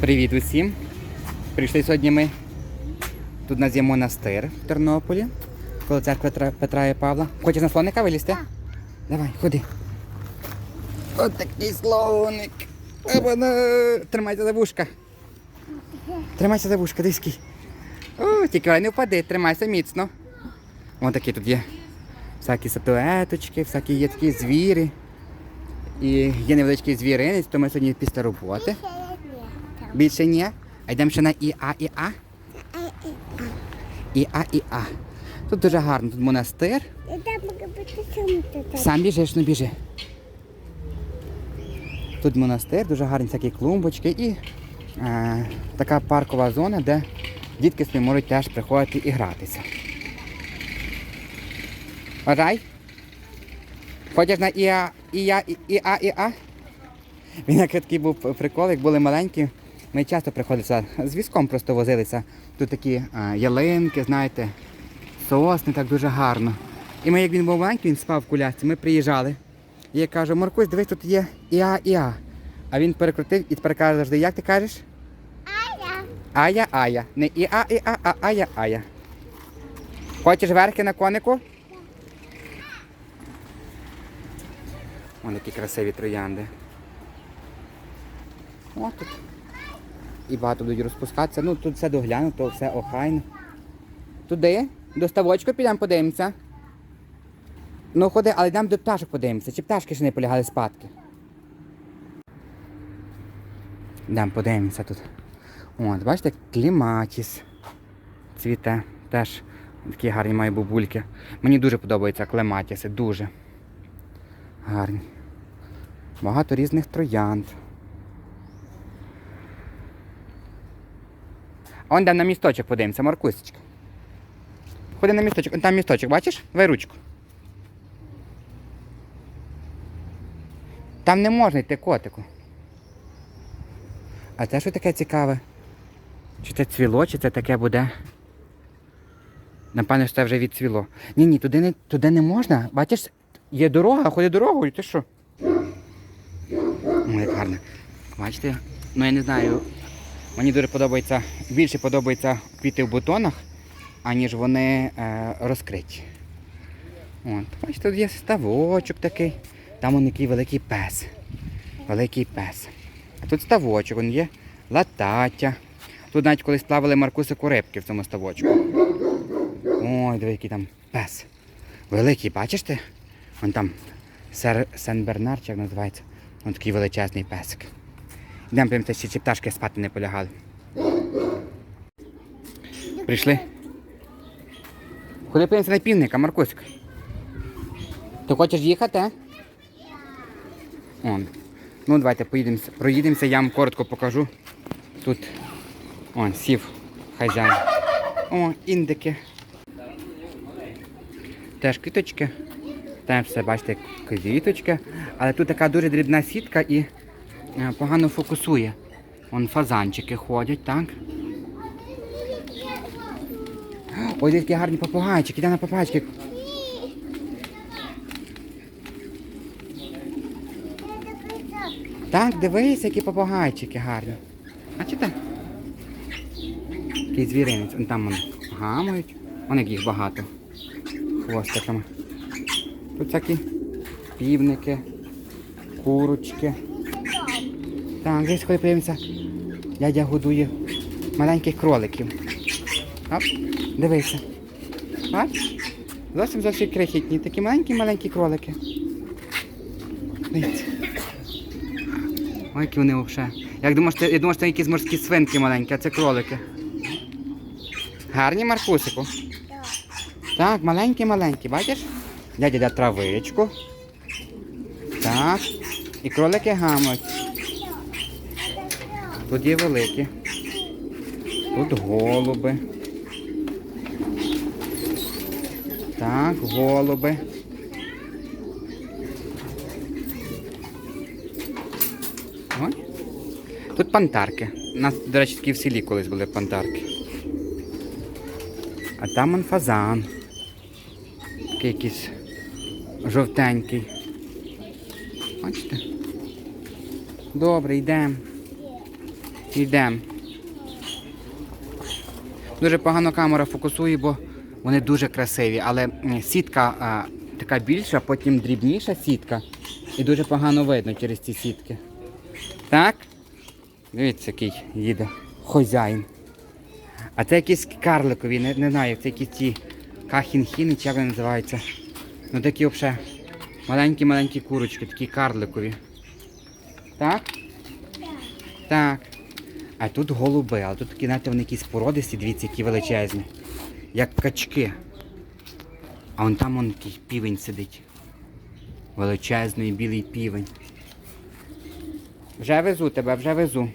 Привіт усім! Прийшли сьогодні ми. Тут у нас є монастир в Тернополі, коло церкви Петра- і Павла. Хочеш на слоника вилізти? Давай, ходи. От такий слоник. Тримайся за вушка. Тримайся за вушка, диський. О, тільки не впади, тримайся міцно. Ось такі тут є. Всякі статуеточки, всякі є такі звірі. І є невеличкий звіринець, то ми сьогодні після роботи. Більше ні. А йдемо ще на ІА. ІА і А. Тут дуже гарно, тут монастир. Сам біжиш, ну біжи. Тут монастир, дуже гарні всякі клумбочки і е, така паркова зона, де дітки собі можуть теж приходити і гратися. Бажай? Ходиш на ІА, ІА, ІА, ІА? Він як такий був прикол, як були маленькі. Ми часто приходилися з візком просто возилися. Тут такі а, ялинки, знаєте, сосни, так дуже гарно. І ми, як він був маленький, він спав в кулясці, ми приїжджали. І я кажу, Маркусь, дивись, тут є Іа Іа. А він перекрутив і тепер каже завжди, як ти кажеш? Ая Ая. Ая. Не Іа Іа, а Ая Ая. Хочеш верхи на конику? Вон які красиві троянди. О, тут. І багато будуть розпускатися. Ну тут все доглянуто, все охайно. Туди, до ставочку підемо подивимося. Ну ходи, але йдемо до пташок подивимося. Чи пташки ще не полягали спадки? Йдемо подивимося тут. От, бачите, кліматіс цвіте. Теж такі гарні має бабульки. Мені дуже подобаються клематіси, дуже гарні. Багато різних троянд. Он де на місточок подивимося, Маркусечка. Ходи на місточок, там місточок, бачиш? Давай ручку. Там не можна йти котику. А це що таке цікаве? Чи це цвіло, чи це таке буде? Напевно, що це вже відцвіло. Ні, ні, туди не, туди не можна. Бачиш, є дорога, ходи дорогою, ти що? Ой, як гарно. Бачите? Ну я не знаю. Мені дуже подобається, більше подобається квіти в бутонах, аніж вони е, розкриті. От, бачите, тут є ставочок такий. Там он який великий пес. Великий пес. А тут ставочок, он є латаття. Тут навіть колись плавали Маркусику рибки в цьому ставочку. Ой, диви, який там пес. Великий, бачиш ти? Вон там Сен-Бернар, як називається. Вон такий величезний песик. Йдемо ще чи пташки спати не полягали. Прийшли? Куди подивимося на півника, Маркусик? Ти хочеш їхати? Он. Ну, давайте поїдемося, проїдемося, я вам коротко покажу. Тут он сів хазяїн. О, індики. Теж квіточки. Теж все, бачите, квіточки. Але тут така дуже дрібна сітка і погано фокусує. Вон фазанчики ходять, так? Ой, які гарні попугайчики, йде на попугайчики. Так, дивись, які попугайчики гарні. А чи звіринець, Вон там вони гамають. Вон як їх багато. Хвостиками. Тут всякі півники, курочки. Так, десь коли подивимося, дядя годує маленьких кроликів. Оп, дивися. Бач? Зовсім зовсім крихітні. Такі маленькі-маленькі кролики. Ой, які вони взагалі. Як думаєш, я думав, що це якісь морські свинки маленькі, а це кролики. Гарні Маркусику? Так, маленькі-маленькі, бачиш? Дядя дає травичку. Так. І кролики гамають. Тут є великі. Тут голуби. Так, голуби. Ой. Тут пантарки. У нас, до речі, такі в селі колись були пантарки. А там он фазан. Такий якийсь жовтенький. Бачите? Добре, йдемо. Йдемо. Дуже погано камера фокусує, бо вони дуже красиві, але сітка а, така більша, потім дрібніша сітка. І дуже погано видно через ці сітки. Так? Дивіться, який їде хозяїн. А це якісь карликові, не, не знаю, це якісь ці кахінхіни, чи як вони називаються. Ну такі взагалі маленькі-маленькі курочки, такі карликові. Так? Так. А тут голуби, а тут такі, знаєте, вони якісь породисті, дивіться, які величезні. Як качки. А вон там он такий півень сидить. Величезний білий півень. Вже везу тебе, вже везу.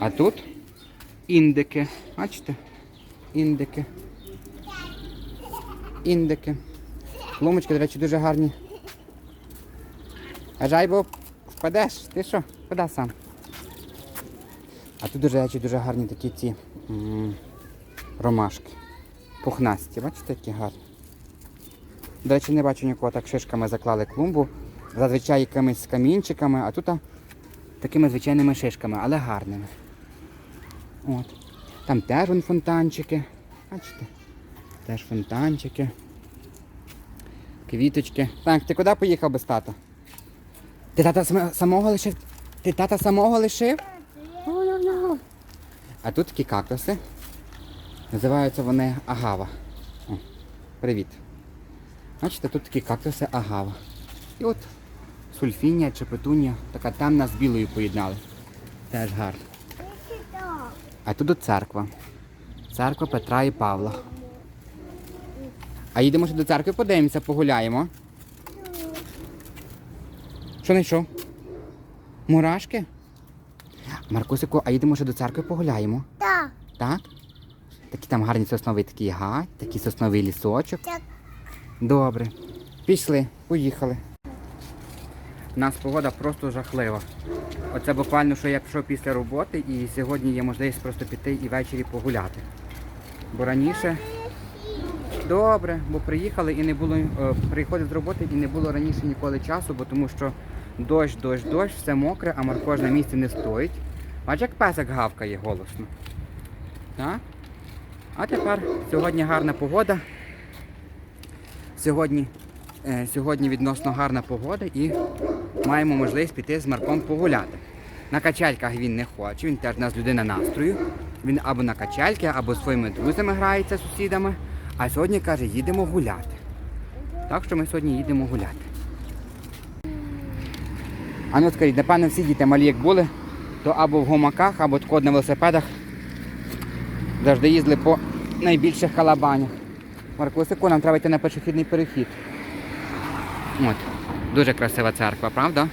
А тут індики. Бачите? Індики. Індики. Клумочки, до речі, дуже гарні. А жайбо впадеш? Ти що? Куди сам? А тут, до речі, дуже гарні такі ці м, ромашки. Пухнасті, бачите, які гарні. До речі, не бачу нікого так шишками заклали клумбу. Зазвичай якимись камінчиками, а тут такими звичайними шишками, але гарними. От. Там теж вон фонтанчики. Бачите? Теж фонтанчики. Квіточки. Так, ти куди поїхав без тата? Ти тата самого лишив? Ти тата самого лишив? А тут такі кактуси. Називаються вони агава. О, привіт. Бачите, тут такі кактуси агава. І от сульфінія чи петунія, така темна з білою поєднали. Теж гарно. А тут церква. Церква Петра і Павла. А їдемо ще до церкви, подивимося, погуляємо. Що знайшов? Мурашки? Маркусику, а їдемо ще до церкви погуляємо. Так, Так? Такі там гарні сосновий такий гай, такий сосновий лісочок. так. Добре. Пішли, поїхали. У нас погода просто жахлива. Оце буквально, що я пішов після роботи і сьогодні є можливість просто піти і ввечері погуляти. Бо раніше. Добре, бо приїхали і не було, е, приходив з роботи і не було раніше ніколи часу, бо тому що дощ, дощ, дощ, все мокре, а Марко ж на місці не стоїть. Бач, як песик гавкає голосно. Так? А тепер сьогодні гарна погода. Сьогодні, е, сьогодні відносно гарна погода і маємо можливість піти з Марком погуляти. На качальках він не хоче, він теж у нас людина настрою. Він або на качальки, або зі своїми друзями грається, сусідами. А сьогодні каже, їдемо гуляти. Так що ми сьогодні їдемо гуляти. А ну скажіть, напевно, всі діти малі як були, то або в гумаках, або тако на велосипедах завжди їздили по найбільших калабанях. Маркусику, нам треба йти на пішохідний перехід. От. Дуже красива церква, правда?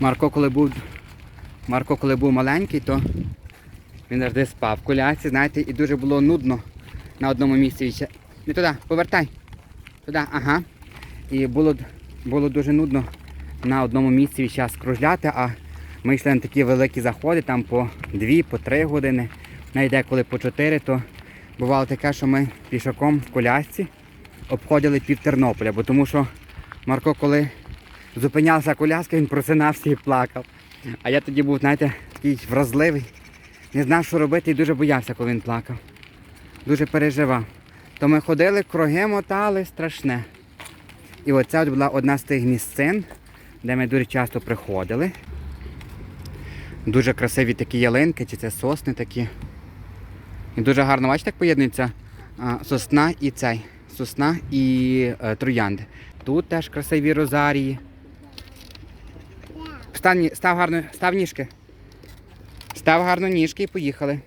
Марко, коли був, Марко, коли був маленький, то він завжди спав в колясці, знаєте, і дуже було нудно на одному місці. ще- Не туди, повертай. Туди, ага. І було, було дуже нудно на одному місці весь час кружляти, а ми йшли на такі великі заходи, там по дві, по три години, навіть деколи по чотири, то бувало таке, що ми пішаком в колясці обходили пів Тернополя, бо тому що Марко, коли зупинявся коляска, він просинався і плакав. А я тоді був, знаєте, такий вразливий, не знав, що робити і дуже боявся, коли він плакав. Дуже переживав. То ми ходили, круги мотали, страшне. І оця от була одна з тих місцин, де ми дуже часто приходили. Дуже красиві такі ялинки, чи це сосни такі. І дуже гарно, бачите, як поєднується сосна і цей. Сосна і е, троянди. Тут теж красиві розарії. Став, став гарно, став ніжки. Став гарно ніжки і поїхали.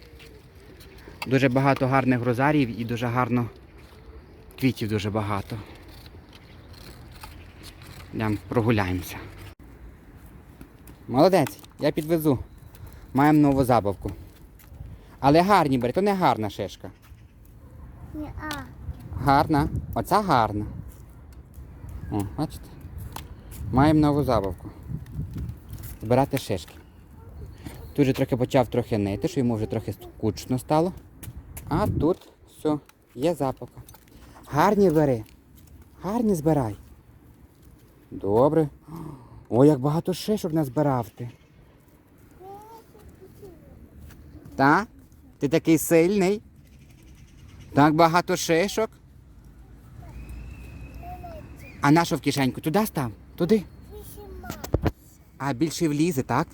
Дуже багато гарних розаріїв і дуже гарно квітів дуже багато. Йдемо прогуляємося. Молодець, я підвезу. Маємо нову забавку. Але гарні бери, то не гарна шишка. Ні, а. Гарна. Оця гарна. О, бачите? Маємо нову забавку. Збирати шишки. Тут же трохи почав трохи нити, що йому вже трохи скучно стало. А тут все, є забавка. Гарні бери. Гарні збирай. Добре. О, як багато шишок назбирав ти. Та? Ти такий сильний? Так багато шишок? А нашу в кишеньку туди став? Туди? А більше влізе, так?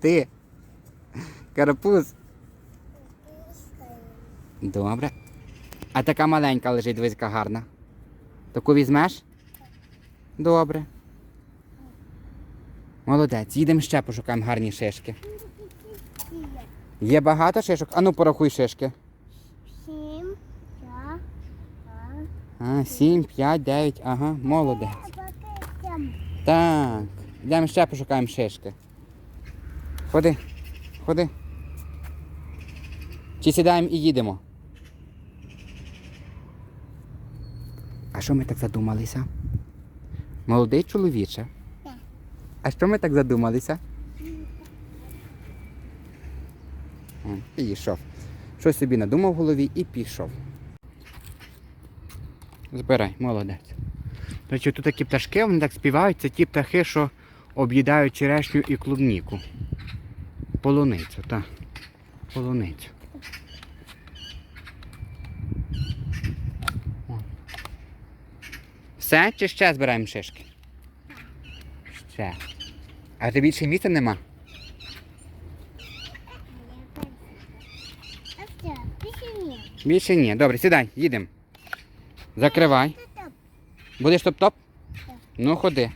Ти. Карапуз. Добре. А така маленька лежить, дивись, гарна. Таку візьмеш? Добре. Молодець, їдемо ще пошукаємо гарні шишки. Є багато шишок? Ану порахуй шишки. Сім. Я. А, сім, п'ять, дев'ять, ага, молодець. Так. Йдемо ще пошукаємо шишки. Ходи, ходи. Чи сідаємо і їдемо? А що ми так задумалися? Молодий чоловіче. А що ми так задумалися? І йшов. Щось собі надумав в голові і пішов. Збирай, молодець. Речі, тут такі пташки, вони так співають, це ті птахи, що об'їдають черешню і клубніку. Полуницю, так. Полуницю. Все чи ще збираємо шишки? Ще. А ти більше місця нема? А що? Пісні. Більше ні. Добре, сідай, їдемо. Закривай. Будеш топ-топ? Ну ходи.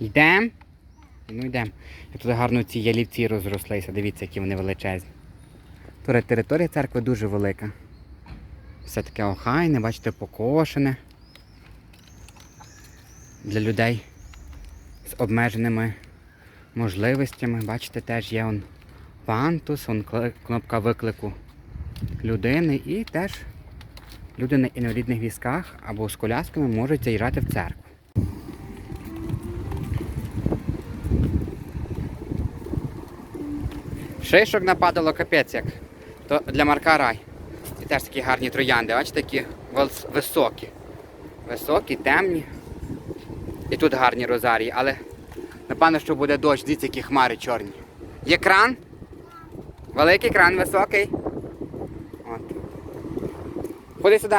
Йдемо? Ну йдемо. Тут гарно ці ялівці розрослися. Дивіться, які вони величезні. Тут територія церкви дуже велика. Все таке охайне, бачите, покошене. Для людей з обмеженими можливостями. Бачите, теж є он пантус, он кнопка виклику людини і теж люди на інвалідних візках або з колясками можуть заїжджати в церкву. Шишок нападало капець як. То для Марка рай. І теж такі гарні троянди, бачите, такі високі. Високі, темні. І тут гарні розарії, але напевно, що буде дощ, дивіться, які хмари чорні. Є кран? Великий кран, високий. Ходи сюди.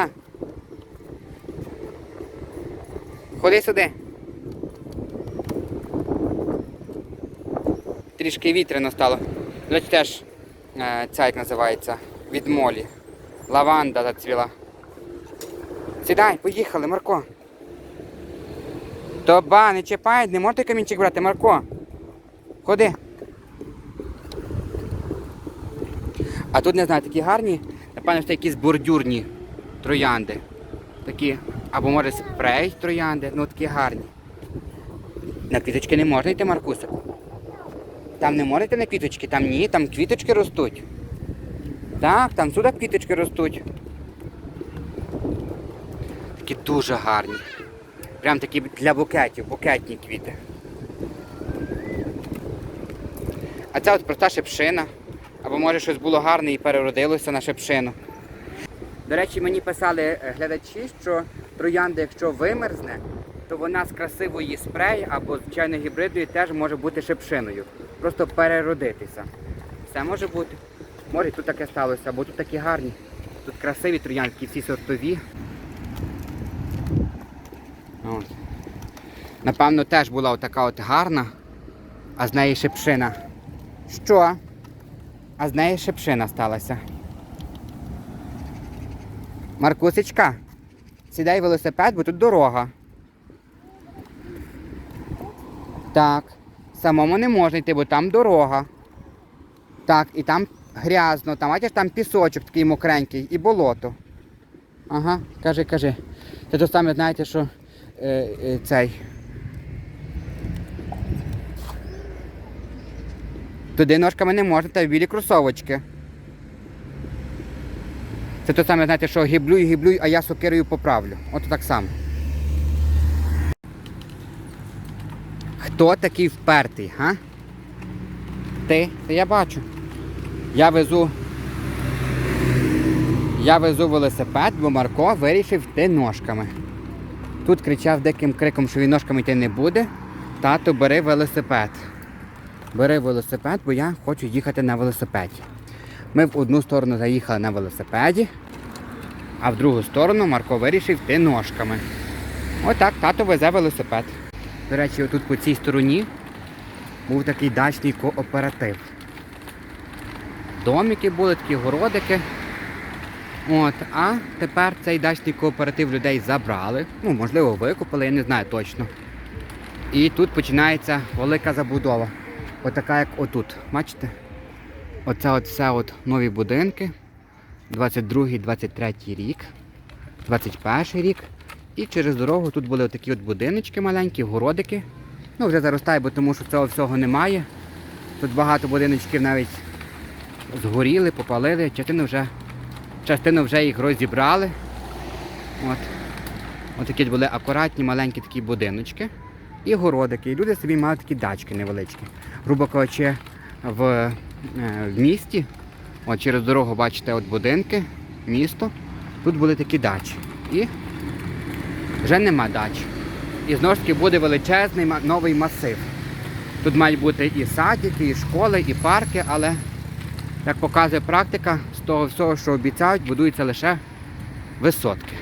Ходи сюди. Трішки вітряно стало. Ось теж е, ця як називається від молі. Лаванда зацвіла. Сідай, поїхали, Марко. Тоба, не чіпай, не можете камінчик брати, Марко. Ходи. А тут не знаю, такі гарні, напевно, що якісь бордюрні троянди. Такі, або може спрей троянди, ну такі гарні. На квіточки не можна йти, Маркусику. Там не можете на квіточки, там ні, там квіточки ростуть. Так, там сюди квіточки ростуть. Такі дуже гарні. Прям такі для букетів, букетні квіти. А це от проста шипшина. Або може щось було гарне і переродилося на шипшину. До речі, мені писали е, глядачі, що троянда, якщо вимерзне, то вона з красивої спрей або звичайно гібридної теж може бути шипшиною. Просто переродитися. Все може бути. Може тут таке сталося, бо тут такі гарні. Тут красиві троянки, всі сортові. От. Напевно, теж була отака от гарна, а з неї шипшина. Що? А з неї шипшина сталася. Маркусечка, сідай велосипед, бо тут дорога. Так. Самому не можна йти, бо там дорога. Так, і там грязно, там, бачиш, там пісочок такий мокренький і болото. Ага, кажи, кажи. Це то саме, знаєте, що е, е, цей. Туди ножками не можна, та білі кросовочки. Це то саме, знаєте, що гіблюй, гіблюй, а я сокирою поправлю. От так само. Хто такий впертий, га? Ти? Та я бачу. Я везу. Я везу велосипед, бо Марко вирішив йти ножками. Тут кричав диким криком, що він ножками йти не буде. Тато, бери велосипед. бери велосипед, бо я хочу їхати на велосипеді. Ми в одну сторону заїхали на велосипеді, а в другу сторону Марко вирішив йти ножками. Отак тато везе велосипед. До речі, отут по цій стороні був такий дачний кооператив. Домики були, такі городики. От, а тепер цей дачний кооператив людей забрали. Ну, можливо, викупили, я не знаю точно. І тут починається велика забудова. Отака, як отут. Бачите? Оце от все от нові будинки. 22-й, 23-й рік, 21-й рік. І через дорогу тут були такі от будиночки маленькі, городики. Ну, вже заростає, бо тому що цього всього немає. Тут багато будиночків навіть згоріли, попалили, частину вже, частину вже їх розібрали. От. Ось такі були акуратні, маленькі такі будиночки і городики. І люди собі мали такі дачки невеличкі. Грубо кажучи, в, в місті, от через дорогу бачите от будинки, місто. Тут були такі дачі. І вже нема дач. І знову ж таки буде величезний новий масив. Тут мають бути і садики, і школи, і парки, але, як показує практика, з того всього, що обіцяють, будуються лише висотки.